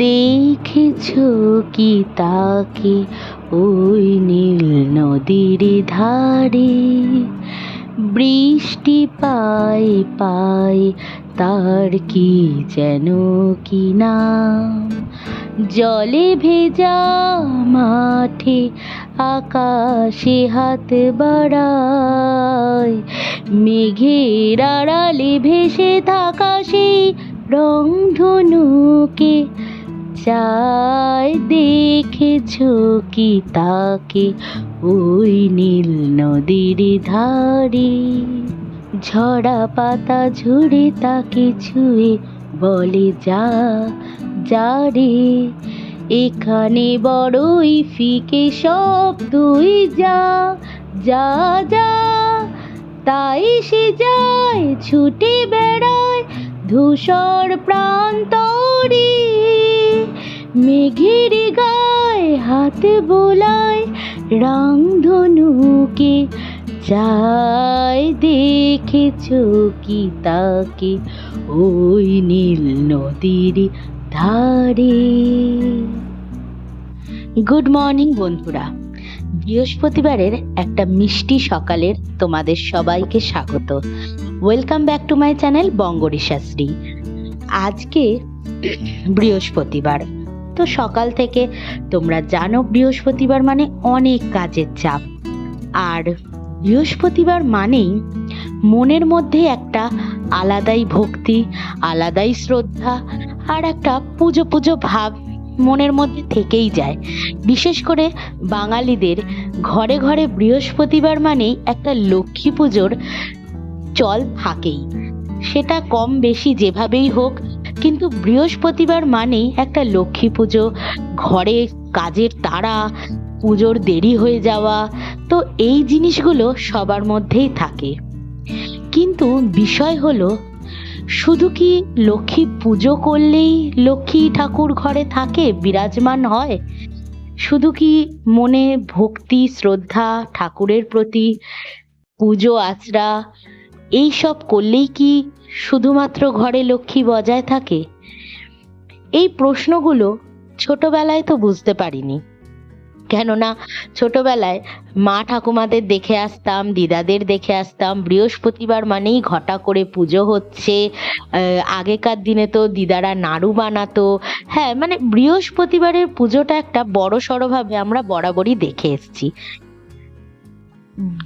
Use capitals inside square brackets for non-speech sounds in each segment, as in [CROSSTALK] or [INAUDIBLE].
দেখেছ কি তাকে? ওই নীল নদীর ধারে বৃষ্টি পায় পায়, তার কি যেন কি নাম? জলে ভেজা মাঠে আকাশে হাত বাড়ায়, মেঘের আড়ালে ভেসে থাকা সেই রংধনুকে চায় দেখেছ কি তাকে? ওই নীল নদীর ধারে ঝরা পাতা ঝরে তাকে ছুঁয়ে বলে, যা যা রে। এখানে বড়ই ফিকে সব, তুই যা যা যা। তাই সে যায়, ছুটে বেড়ায় ধূসর প্রান্তরে মেঘের গায়ে হাত বোলায় রাংধনুকে চাই দেখেছ কি তাকে ওই নীল নদীর ধারে? গুড মর্নিং বন্ধুরা। বৃহস্পতিবারের একটা মিষ্টি সকালের তোমাদের সবাইকে স্বাগত। Welcome back to my channel বঙ্গরিশাশ্রী আজকে বৃহস্পতিবার। তো সকাল থেকে তোমরা জানো বৃহস্পতিবার মানে অনেক কাজের চাপ। আর বৃহস্পতিবার মানেই মনের মধ্যে একটা আলাদাই ভক্তি, আলাদাই শ্রদ্ধা আর একটা পুজো পুজো ভাব মনের মধ্যে থেকেই যায়। বিশেষ করে বাঙালিদের ঘরে ঘরে বৃহস্পতিবার মানেই একটা লক্ষ্মী পুজোর চল থাকেই। সেটা কম বেশি যেভাবেই হোক, কিন্তু বৃহস্পতিবার মানেই একটা লক্ষ্মী পুজো। ঘরে কাজের তাড়া পুজোর দেরি হয়ে যাওয়া, তো এই জিনিসগুলো সবার মধ্যেই থাকে। কিন্তু বিষয় হলো, শুধু কি লক্ষ্মী পুজো করলেই লক্ষ্মী ঠাকুর ঘরে থাকে, বিরাজমান হয়? শুধু কি মনে ভক্তি, শ্রদ্ধা, ঠাকুরের প্রতি পুজো, আচরা এই সব করলেই কি শুধুমাত্র ঘরে লক্ষ্মী বজায় থাকে? এই প্রশ্নগুলো ছোটবেলায় তো বুঝতে পারিনি। কেননা ছোটবেলায় মা ঠাকুমাদের দেখে আসতাম, দিদাদের দেখে আসতাম, বৃহস্পতিবার মানেই ঘটা করে পুজো হচ্ছে আগেকার দিনে তো দিদারা নাড়ু বানাতো। হ্যাঁ মানে বৃহস্পতিবারের পুজোটা একটা বড় সড়োভাবে আমরা বরাবরই দেখে এসছি।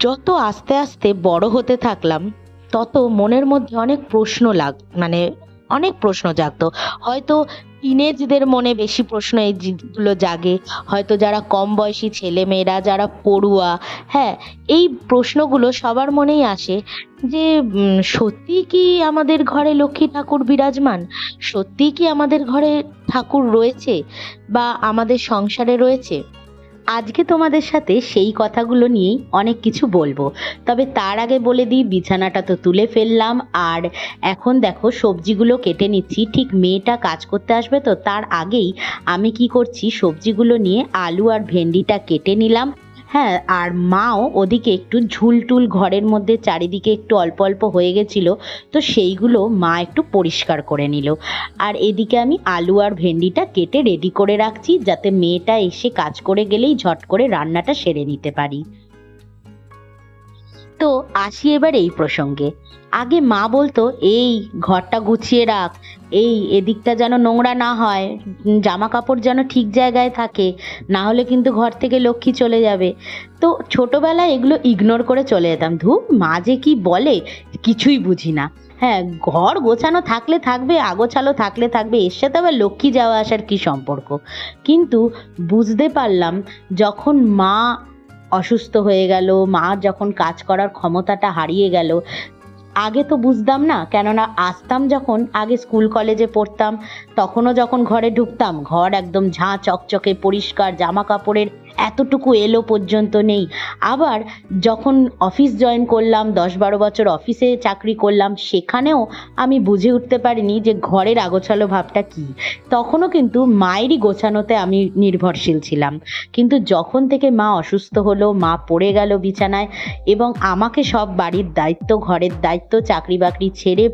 যত আস্তে আস্তে বড় হতে থাকলাম তত মনের মধ্যে অনেক প্রশ্ন লাগ মানে অনেক প্রশ্ন জাগত। হয়তো টিনেজদের মনে বেশি প্রশ্ন এই জিনিসগুলো জাগে। হয়তো যারা কম বয়সী ছেলে মেয়েরা যারা পড়ুয়া হ্যাঁ এই প্রশ্নগুলো সবার মনেই আসে যে সত্যি কি আমাদের ঘরে লক্ষ্মী ঠাকুর বিরাজমান? সত্যি কি আমাদের ঘরে ঠাকুর রয়েছে? বা আমাদের সংসারে রয়েছে? আজকে তোমাদের সাথে সেই কথাগুলো নিয়েই অনেক কিছু বলব। তবে তার আগে বলে দিই, বিছানাটা তো তুলে ফেললাম। আর এখন দেখো, সবজিগুলো কেটে নিচ্ছি। ঠিক মেয়েটা কাজ করতে আসবে তো তার আগেই আমি কি করছি, সবজিগুলো নিয়ে আলু আর ভেন্ডিটা কেটে নিলাম। হ্যাঁ আর মাও ওদিকে একটু ঝুলটুল ঘরের মধ্যে চারিদিকে একটু অল্প অল্প হয়ে গেছিল, তো সেইগুলো মা একটু পরিষ্কার করে নিল। আর এদিকে আমি আলু আর ভেন্ডিটা কেটে রেডি করে রাখছি, যাতে মেয়েটা এসে কাজ করে গেলেই ঝট করে রান্নাটা সেরে নিতে পারি। তো আসি এবার এই প্রসঙ্গে। আগে মা বলতো, এই ঘরটা গুছিয়ে রাখ, এই এদিকটা যেন নোংরা না হয় জামা কাপড় যেন ঠিক জায়গায় থাকে, না হলে কিন্তু ঘর থেকে লক্ষ্মী চলে যাবে। তো ছোটোবেলায় এগুলো ইগনোর করে চলে যেতাম। ধু মা যে কি বলে, কিছুই বুঝি না। হ্যাঁ ঘর গোছানো থাকলে থাকবে, আগোছালো থাকলে থাকবে, এর সাথে আবার লক্ষ্মী যাওয়া আসার কি সম্পর্ক? কিন্তু বুঝতে পারলাম, যখন মা অসুস্থ হয়ে গেল, মা যখন কাজ করার ক্ষমতাটা হারিয়ে গেল, আগে তো বুঝতাম না, কেননা আসতাম যখন, আগে স্কুল কলেজে পড়তাম, তখনও যখন ঘরে ঢুকতাম, ঘর একদম ঝাঁ চকচকে পরিষ্কার, জামা কাপড়ের এতটুকু এলো পর্যন্ত নেই। আবার যখন অফিস জয়েন করলাম দশ বারো বছর অফিসে চাকরি করলাম, সেখানেও আমি বুঝে উঠতে পারিনি যে ঘরের আগোছালো ভাবটা কী। তখনও কিন্তু মায়েরই গোছানোতে আমি নির্ভরশীল ছিলাম। কিন্তু যখন থেকে মা অসুস্থ হলো, মা পড়ে গেল বিছানায় এবং আমাকে সব বাড়ির দায়িত্ব, ঘরের দায়িত্ব চাকরি বাকরি ছেড়ে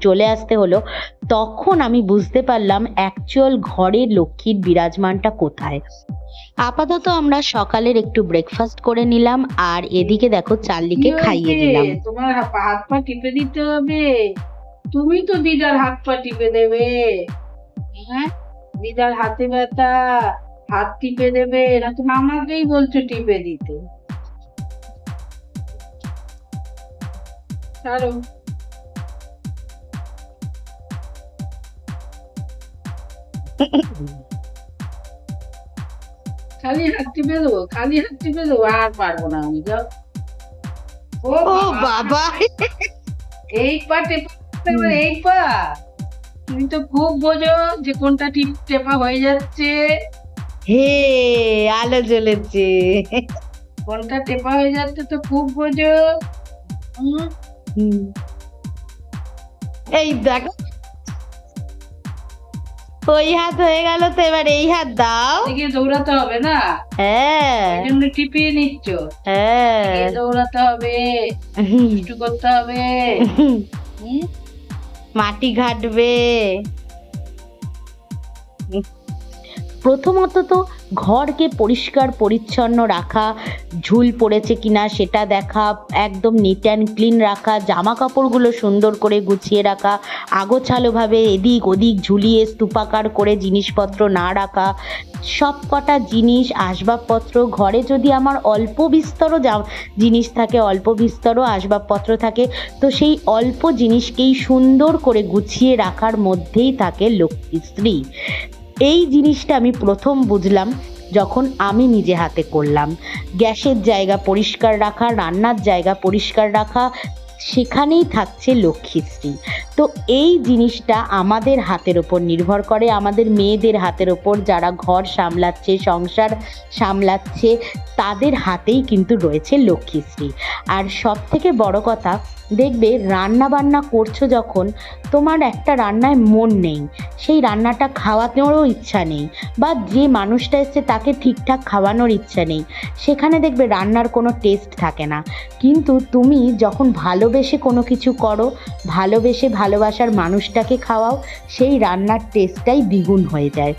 চলে আসতে হলো, তখন আমি বুঝতে পারলাম অ্যাকচুয়াল ঘরের লক্ষ্মীর বিরাজমানটা কোথায়। আপাতত আমরা সকালের একটু ব্রেকফাস্ট করে নিলাম আর এদিকে দেখো চার্লিকে খাইয়ে দিলাম। তোমার হাত পা টিপে দিতে হবে? তুমি তো দিদার হাত পা টিপে দেবে। হ্যাঁ? দিদার হাতে ব্যথা হাত টিপে দেবে না তুমি আমাকেই বলছো টিপে দিতে। ছাড়ো। [LAUGHS] খালি হাত টিপে দেবো খালি হাত টিপে দেবো আর পারব না আমি যাও। ও বাবা। এই পা টেপা এই পা। তুমি তো খুব বোঝো যে কোনটা টিপ টেপা হয়ে যাচ্ছে। হে আলো জ্বলেছে। কোনটা টেপা হয়ে যাচ্ছে তো খুব বোঝো। হুম, হুম। এই দেখো ওই হাত হয়ে গেল তো এবার এই হাত দাও। এদিকে দৌড়াতে হবে না? হ্যাঁ। টিপিয়ে নিচ্ছ? হ্যাঁ। দৌড়াতে হবে। একটু করতে হবে? মাটি ঘাটবে। প্রথমত তো ঘরকে পরিষ্কার, পরিচ্ছন্ন রাখা, ঝুল পড়েছে কিনা সেটা দেখা, একদম নিট অ্যান্ড ক্লিন রাখা জামা কাপড়গুলো সুন্দর করে গুছিয়ে রাখা, আগোছালোভাবে এদিক ওদিক ঝুলিয়ে স্তূপাকার করে জিনিসপত্র না রাখা সব কটা জিনিস, আসবাবপত্র, ঘরে যদি আমার অল্প বিস্তর যা- জিনিস থাকে, অল্প বিস্তর আসবাবপত্র থাকে, তো সেই অল্প জিনিসকেই সুন্দর করে গুছিয়ে রাখার মধ্যেই থাকে লক্ষ্মীশ্রী এই জিনিসটা আমি প্রথম বুঝলাম যখন আমি নিজে হাতে করলাম। গ্যাসের জায়গা পরিষ্কার রাখা, রান্নার জায়গা পরিষ্কার রাখা সেখানেই থাকছে লক্ষ্মীশ্রী। তো এই জিনিসটা আমাদের হাতের ওপর নির্ভর করে, আমাদের মেয়েদের হাতের ওপর যারা ঘর সামলাচ্ছে, সংসার সামলাচ্ছে, তাদের হাতেই কিন্তু রয়েছে লক্ষ্মীশ্রী। আর সব থেকে বড় কথা, দেখবে রান্না বান্না করছ যখন, তোমার একটা রান্নায় মন নেই। সেই রান্নাটা খাওয়ানোরও ইচ্ছা নেই বা যে মানুষটা এসছে তাকে ঠিকঠাক খাওয়ানোর ইচ্ছা নেই। সেখানে দেখবে রান্নার কোনো টেস্ট থাকে না। কিন্তু তুমি যখন ভালোবেসে কোনো কিছু করো, ভালোবেসে ভালোবাসার মানুষটাকে খাওয়াও, সেই রান্নার টেস্টটাই দ্বিগুণ হয়ে যায়।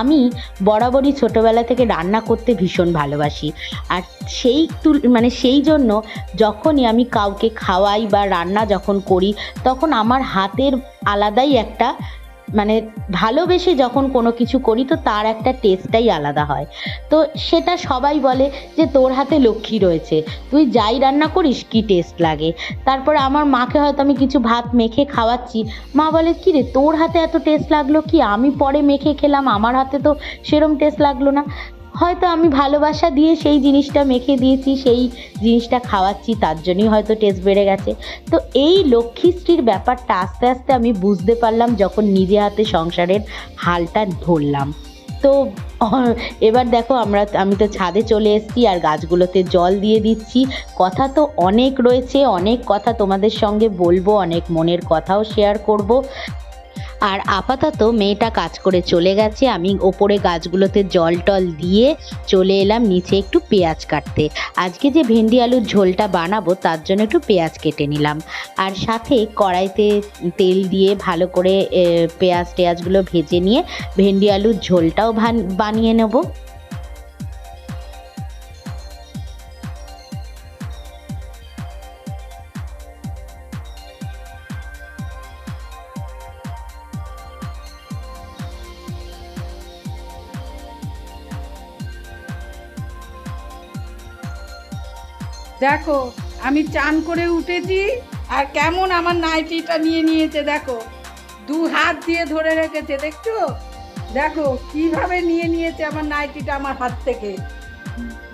আমি বরাবরই ছোটোবেলা থেকে রান্না করতে ভীষণ ভালোবাসি। আর সেই তুল মানে সেই জন্য যখনই আমি কাউকে খাওয়াই বা রান্না যখন করি, তখন আমার হাতের আলাদাই একটা মানে ভালোবেসে যখন কোনো কিছু করি তো তার একটা টেস্টটাই আলাদা হয়। তো সেটা সবাই বলে যে তোর হাতে লক্ষ্মী রয়েছে, তুই যাই রান্না করিস কি টেস্ট লাগে। তারপর আমার মাকে হয়তো আমি কিছু ভাত মেখে খাওয়াচ্ছি, মা বলে, কি রে, তোর হাতে এত টেস্ট লাগল কি? আমি পরে মেখে খেলাম, আমার হাতে তো সেরম টেস্ট লাগল না। হয়তো আমি ভালোবাসা দিয়ে সেই জিনিসটা মেখে দিয়েছি, সেই জিনিসটা খাওয়াচ্ছি, তার জন্যই হয়তো টেস্ট বেড়ে গেছে। তো এই লক্ষ্মীশ্রীর ব্যাপারটা আস্তে আস্তে আমি বুঝতে পারলাম যখন নিজে হাতে সংসারের হালটা ধরলাম। তো [LAUGHS] এবার দেখো আমরা, আমি তো ছাদে চলে এসেছি আর গাছগুলোতে জল দিয়ে দিচ্ছি। কথা তো অনেক রয়েছে, অনেক কথা তোমাদের সঙ্গে বলব, অনেক মনের কথাও শেয়ার করব। আর আপাতত মেয়েটা কাজ করে চলে গেছে। আমি ওপরে গাছগুলোতে জল টল দিয়ে চলে এলাম, নিচে একটু পেঁয়াজ কাটতে। আজকে যে ভেন্ডি আলুর ঝোলটা বানাবো, তার জন্য একটু পেঁয়াজ কেটে নিলাম। আর সাথে কড়াইতে তেল দিয়ে ভালো করে পেঁয়াজ টেয়াজগুলো ভেজে নিয়ে ভেন্ডি আলুর ঝোলটাও বানিয়ে নেব। দেখো, আমি চান করে উঠেছি আর কেমন আমার নাইটিটা নিয়ে নিয়েছে, দেখো। দু হাত দিয়ে ধরে রেখেছে, দেখছ? দেখো, কীভাবে নিয়ে নিয়েছে আমার নাইটিটা আমার হাত থেকে।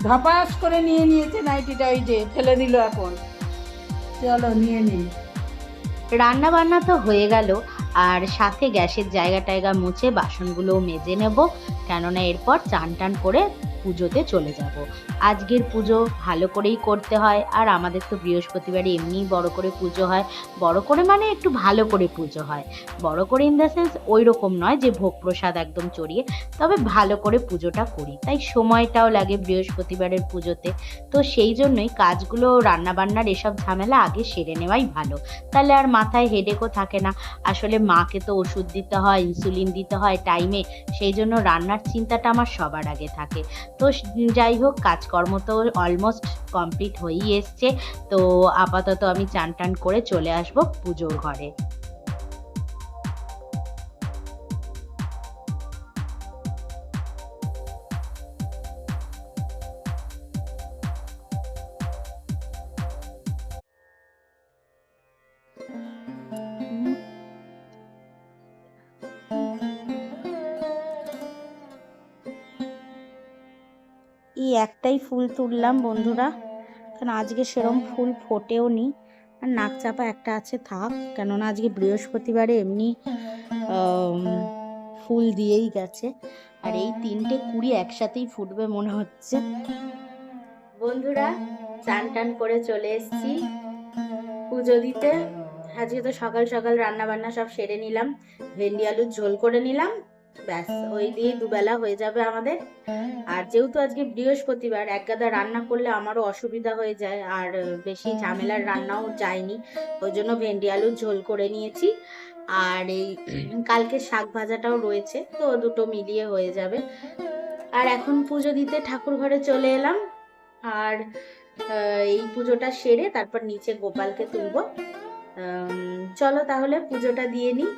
ধপাস করে নিয়ে নিয়েছে নাইটিটা ওই যে, ফেলে দিল এখন। চলো, নিয়ে নিই রান্না বান্না তো হয়ে গেল, আর সাথে গ্যাসের জায়গা টায়গা মুছে বাসনগুলোও মেজে নেব। কেননা এরপর চান টান করে পুজোতে চলে যাব। আজকের পুজো ভালো করেই করতে হয়, আর আমাদের তো বৃহস্পতিবারে এমনিই বড় করে পুজো হয়। বড় করে মানে একটু ভালো করে পুজো হয়। বড় করে ইন দ্য সেন্স ওই রকম নয় যে ভোগ প্রসাদ একদম চড়িয়ে, তবে ভালো করে পুজোটা করি। তাই সময়টাও লাগে বৃহস্পতিবারের পুজোতে। তো সেই জন্যই কাজগুলো, রান্নাবান্নার এসব ঝামেলা আগে সেরে নেওয়াই ভালো। তাহলে আর মাথায় হেডেকও থাকে না। আসলে মাকে তো ওষুধ দিতে হয় ইনসুলিন দিতে হয় টাইমে সেই জন্য রান্নার চিন্তাটা আমার সবার আগে থাকে। তো যাই হোক, কাজকর্ম তো অলমোস্ট কমপ্লিট হয়েই এসছে। তো আপাতত আমি চান টান করে চলে আসব পুজোর ঘরে। একটাই ফুল তুললাম, বন্ধুরা। কারণ আজকে সেরম ফুল ফোটেও নি আর নাক চাপা একটা আছে, থাক। কেননা আজকে বৃহস্পতিবারে এমনি ফুল দিয়েই গেছে। আর এই তিনটে কুড়ি একসাথেই ফুটবে মনে হচ্ছে। বন্ধুরা চান টান করে চলে এসেছি। পুজো দিতে। আজকে তো সকাল সকাল রান্না বান্না সব সেরে নিলাম। ভেন্ডি আলুর ঝোল করে নিলাম। ব্যাস, ওই দিয়ে দুবেলা হয়ে যাবে আমাদের। আর যেহেতু আজকে বৃহস্পতিবার, এক গাদা রান্না করলে আমারও অসুবিধা হয়ে যায়, আর বেশি ঝামেলার রান্নাও যায়নি। ওই জন্য ভেন্ডি আলুর ঝোল করে নিয়েছি। আর এই, কালকে শাক ভাজাটাও রয়েছে, তো দুটো মিলিয়ে হয়ে যাবে। আর এখন পুজো দিতে ঠাকুর ঘরে চলে এলাম। আর এই পুজোটা সেরে তারপর নিচে গোপালকে তুলবো। চলো তাহলে পুজোটা দিয়ে নিই।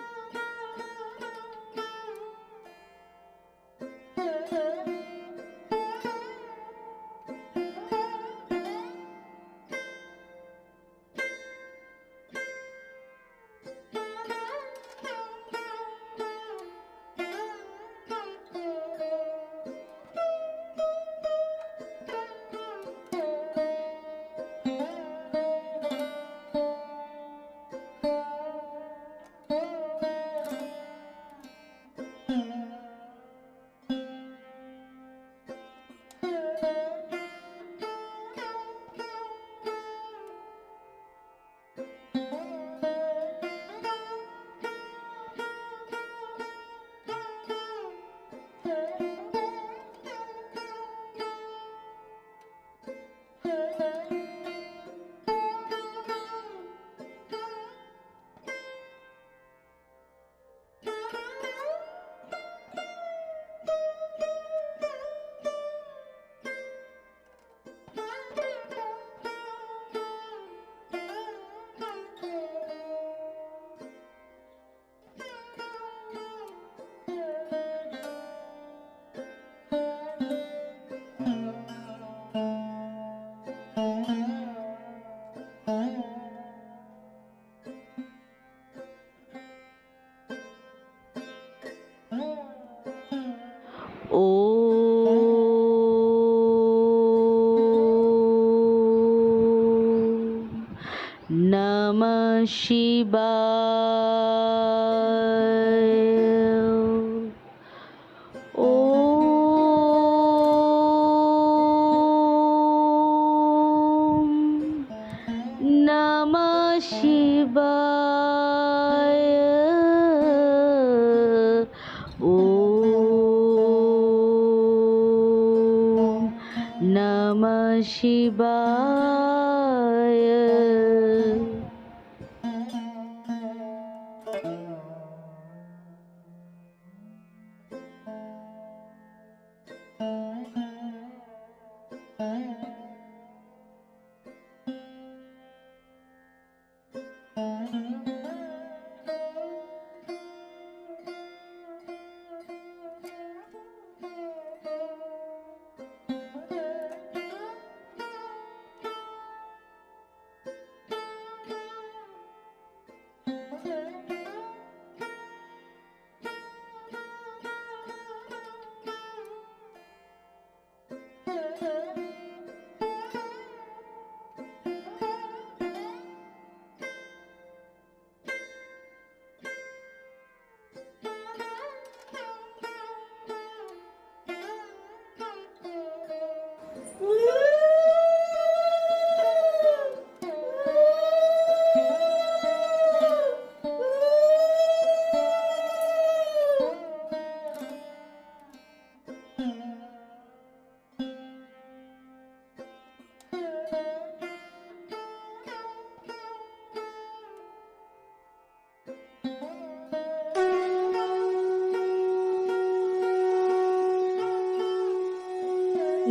নম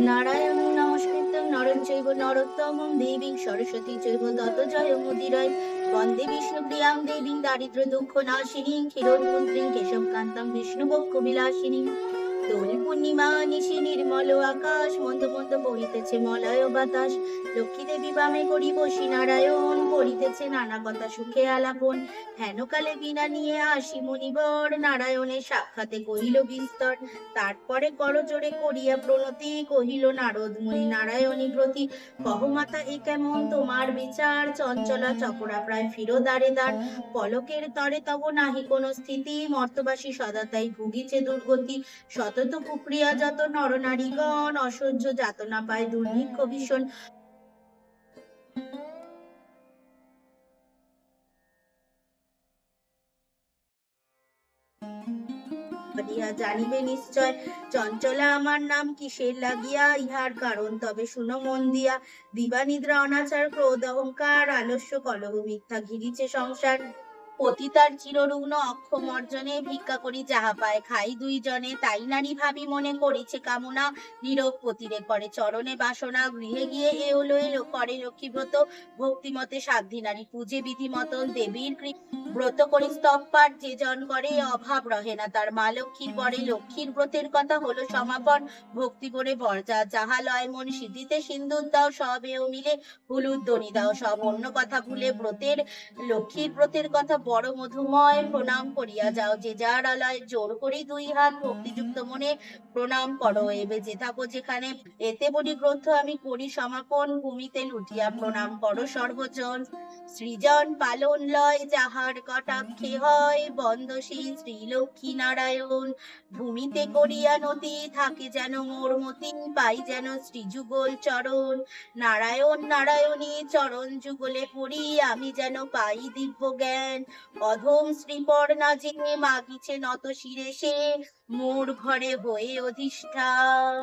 নারায়ণ নমস্কৃত নরণ চৈব নরোত্তম দেবী, সরস্বতী চৈব তত জয়, মুদিরয়। বন্দে বিষ্ণু প্রিয়াং দেবীং দারিদ্র দুঃখ নাশিনী নাশিনীং কেশব কান্তম বিষ্ণু বক্ষ বিলাসিনী দোল পূর্ণিমা, নিশি নির্মল আকাশ, মন্দ মন্দ বহিতেছে মলয় বাতাস। লক্ষ্মী দেবী বামে করি বসি নারায়ণ নানা কথা সুখে আলাপন। বিনা নিয়ে আসি নারায়ণের সাক্ষাতে কহিল বিস্তর। তারপরে করিয়া প্রণতি, কহিল নারদ মুনি নারায়ণী প্রতি কহমাতা এ কেমন তোমার বিচার? চঞ্চলা চকরা প্রায় ফিরো দাঁড়ে দাঁড় পলকের তরে তব নাহি কোনো স্থিতি, মর্তবাসী সদা তাই ভুগিছে দুর্গতি। সতত কুপ্রিয়া যত নরনারীগণ অসহ্য যাতনা পায় দুর্ভিক্ষ ভীষণ। জানিবে নিশ্চয়, চঞ্চলা আমার নাম কিসের লাগিয়া ইহার কারণ? তবে শুনো মন দিয়া, দিবানিদ্রা অনাচার, ক্রোধ অহংকার, আলস্য, কলহ, মিথ্যা ঘিরিছে সংসার। পতিতার চিররুগ্ন অক্ষমর্জনে ভিক্ষা করি যাহা পায় খাই দুইজনে। তাই নারী ভাবি মনে করিছে কামনা। নীরব পতিরে করে চরণে বাসনা। গৃহে গিয়ে এ হলো এলো করে লক্ষ্মীব্রত। ভক্তিমতে সাধ্যী নারী পূজে বিধি মতন দেবীর ব্রত করি স্তবপাঠ যে জন করে অভাব রহে না তার মা লক্ষ্মীর পরে। লক্ষ্মীর ব্রতের কথা হলো সমাপন। ভক্তি করে বরজা যাহা লয় মন সিদ্ধিতে সিন্দুর দাও, সব এও মিলে। হলুদ দনি দাও, সব অন্য কথা ভুলে ব্রতের লক্ষ্মীর ব্রতের কথা বড় মধুময় প্রণাম করিয়া যাও। যে যার আলয় জোর করি দুই হাত ভক্তিযুক্ত মনে প্রণাম করো। এবে যে থাকো যেখানে এতে বলি গ্রন্থ আমি করি সমাপন। ভূমিতে লুটিয়া প্রণাম করো সর্বজন। সৃজন পালন লয় যাহার কটাক্ষে হয়। বন্দশী শ্রী লক্ষ্মী নারায়ণ। ভূমিতে করিয়া নদী থাকে যেন মোর মতি, পাই যেন শ্রীযুগল চরণ। নারায়ণ নারায়ণী চরণ যুগলে পড়ি, আমি যেন পাই দিব্য জ্ঞান। অধম শ্রীপর না যে মাগিছে নত শিরে সে মোর ঘরে হয়ে অধিষ্ঠান।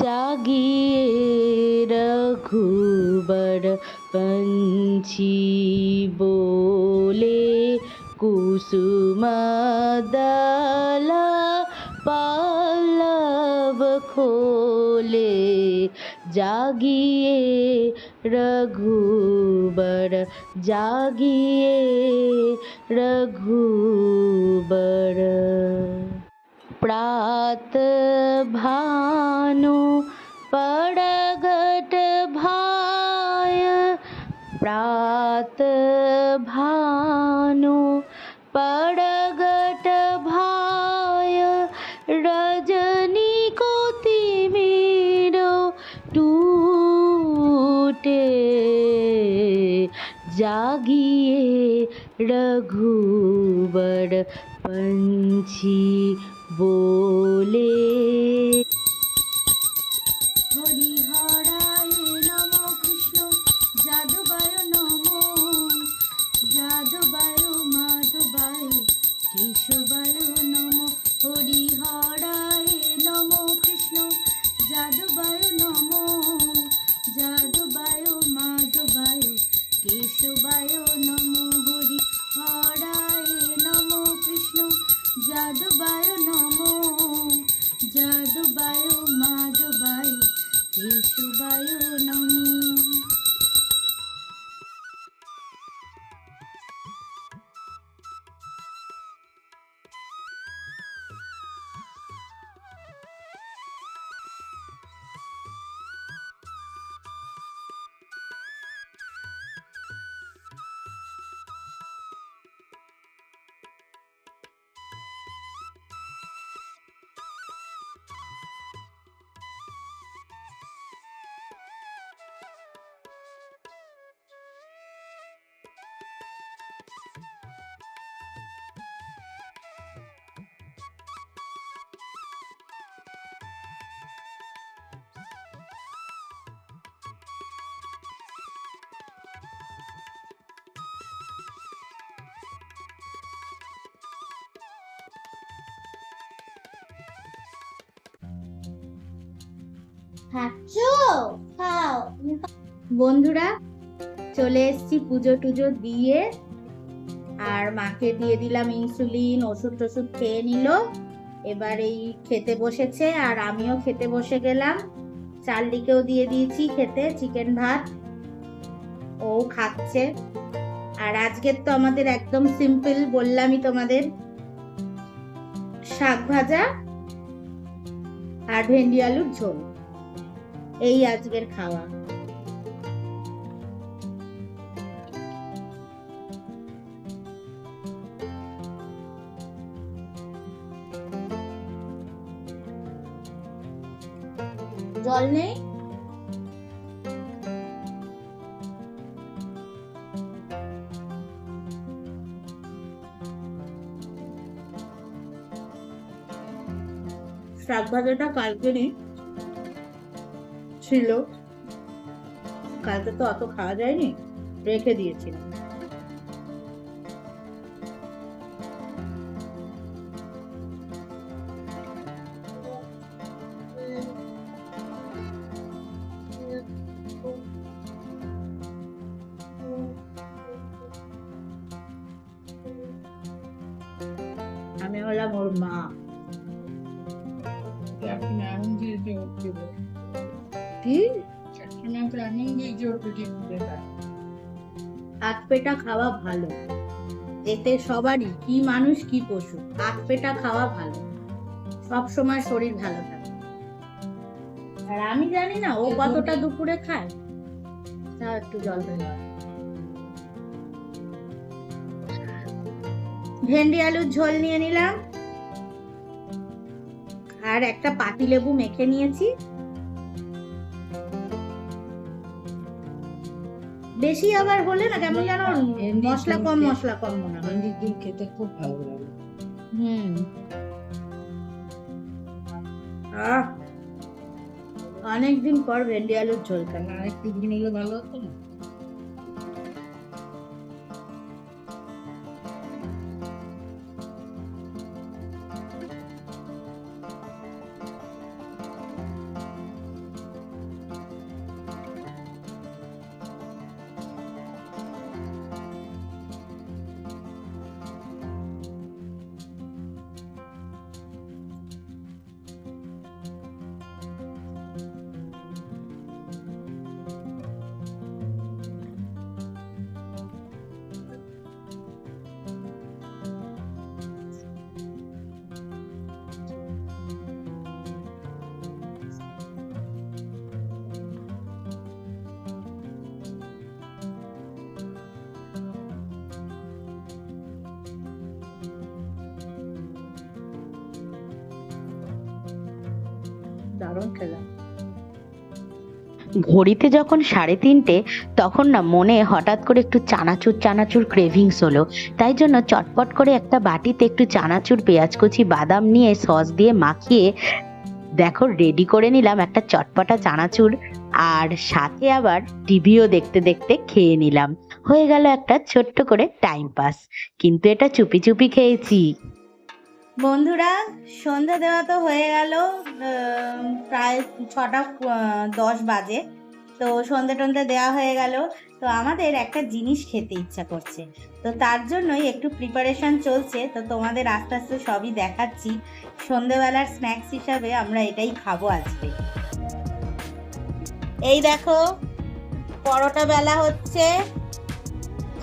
जागिए रघुबर पंछी बोले कुसुम दला पल्लव खोले जागिए रघुबर जागिए रघुबर प्रात भानु रघुबर पंछी। বন্ধুরা, চলে এসেছি পুজো টুজো দিয়ে। আর মাকে দিয়ে দিলাম ইনসুলিন ওষুধ টষুধ খেয়ে নিল। এবার এই খেতে বসেছে আর আমিও খেতে বসে গেলাম। চার্লিকেও দিয়ে দিয়েছি খেতে, চিকেন ভাত। ও খাচ্ছে। আর আজকের তো আমাদের একদম সিম্পল বললামই তোমাদের। শাক ভাজা আর ভেন্ডি আলুর ঝোল। এই আজকের খাওয়া। জল নেই? শাক ভাজাটা কালকেরই ছিল। কালকে তো অত খাওয়া যায়নি। রেখে দিয়েছিলাম। খাওয়া ভালো। এতে সবারই, কি মানুষ, কি পশু আট পেটা খাওয়া ভালো। সব সময় শরীর ভালো থাকে। আর আমি জানি না, ও কতটা দুপুরে খায়। তা একটু জল ভেন্ডি, আলুর ঝোল নিয়ে নিলাম। আর একটা পাতি লেবু মেখে নিয়েছি। বেশি আবার হলে না কেমন যেন মশলা কম মশলা কম মনে হয়। ডিম খেতে খুব ভালো লাগে। হুম। আহ। অনেকদিন পর ভেন্ডি আলুর ঝোল খাই অনেক দিন হলে ভালো হতো না? দারুণ খেলাম। ঘড়িতে যখন সাড়ে তিনটে, তখন না মনে হঠাৎ করে একটু চানাচুর চানাচুর ক্রেভিংস হলো। তাই জন্য চটপট করে একটা বাটিতে একটু চানাচুর, পেঁয়াজ কুচি, বাদাম নিয়ে সস দিয়ে মাখিয়ে, দেখো রেডি করে নিলাম একটা চটপটা চানাচুর। আর সাথে আবার টিভিও দেখতে দেখতে খেয়ে নিলাম। হয়ে গেল একটা ছোট্ট করে টাইম পাস কিন্তু এটা চুপি চুপি খেয়েছি। বন্ধুরা, সন্ধ্যা দেওয়া তো হয়ে গেল প্রায় ছটা দশ বাজে। তো সন্ধে টন্ধে দেওয়া হয়ে গেল। তো আমাদের একটা জিনিস খেতে ইচ্ছা করছে। তো তার জন্যই একটু প্রিপারেশন চলছে। তো তোমাদের আস্তে আস্তে সবই দেখাচ্ছি। সন্ধেবেলার স্ন্যাক্স হিসাবে আমরা এটাই খাব আজকে। এই দেখো, পরোটা বেলা হচ্ছে।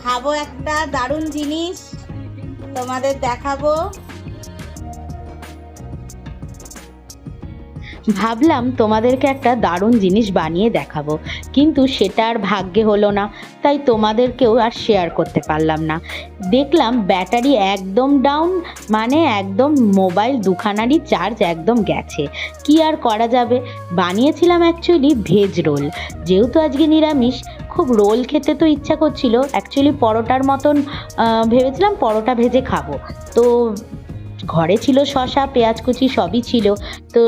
খাব একটা দারুণ জিনিস। তোমাদের দেখাবো। ভাবলাম তোমাদেরকে একটা দারুণ জিনিস বানিয়ে দেখাবো, কিন্তু সেটা আর ভাগ্যে হলো না, তাই তোমাদেরকেও আর শেয়ার করতে পারলাম না। দেখলাম ব্যাটারি একদম ডাউন মানে একদম মোবাইল দুখানারই চার্জ একদম গেছে। কি আর করা যাবে? বানিয়েছিলাম অ্যাকচুয়ালি ভেজ রোল যেহেতু আজকে নিরামিষ, খুব রোল খেতে তো ইচ্ছা করছিল অ্যাকচুয়ালি পরোটার মতন ভেবেছিলাম পরোটা ভেজে খাব। তো ঘরে ছিল শশা, পেঁয়াজ কুচি সবই ছিল। তো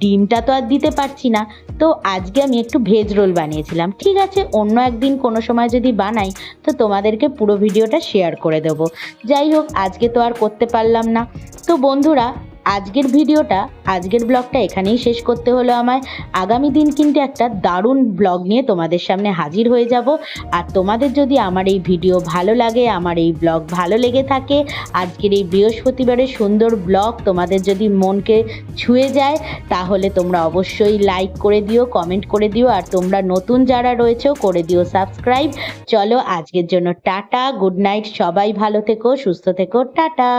ডিমটা তো আর দিতে পারছি না। তো আজকে আমি একটু ভেজ রোল বানিয়েছিলাম, ঠিক আছে? অন্য একদিন কোনো সময় যদি বানাই, তো তোমাদেরকে পুরো ভিডিওটা শেয়ার করে দেবো। যাই হোক, আজকে তো আর করতে পারলাম না। তো বন্ধুরা আজকের ভিডিওটা, আজকের ব্লগটা এখানেই শেষ করতে হলো আমায়। আগামী দিন কিন্তু একটা দারুণ ব্লগ নিয়ে তোমাদের সামনে হাজির হয়ে যাব। আর তোমাদের যদি আমার এই ভিডিও ভালো লাগে, আমার এই ব্লগ ভালো লেগে থাকে, আজকের এই বৃহস্পতিবারের সুন্দর ব্লগ তোমাদের যদি মনকে ছুঁয়ে যায়, তাহলে তোমরা অবশ্যই লাইক করে দিও কমেন্ট করে দিও, আর তোমরা নতুন যারা রয়েছে, করে দিও সাবস্ক্রাইব চলো আজকের জন্য টাটা গুড নাইট সবাই ভালো থেকো, সুস্থ থেকো, টাটা।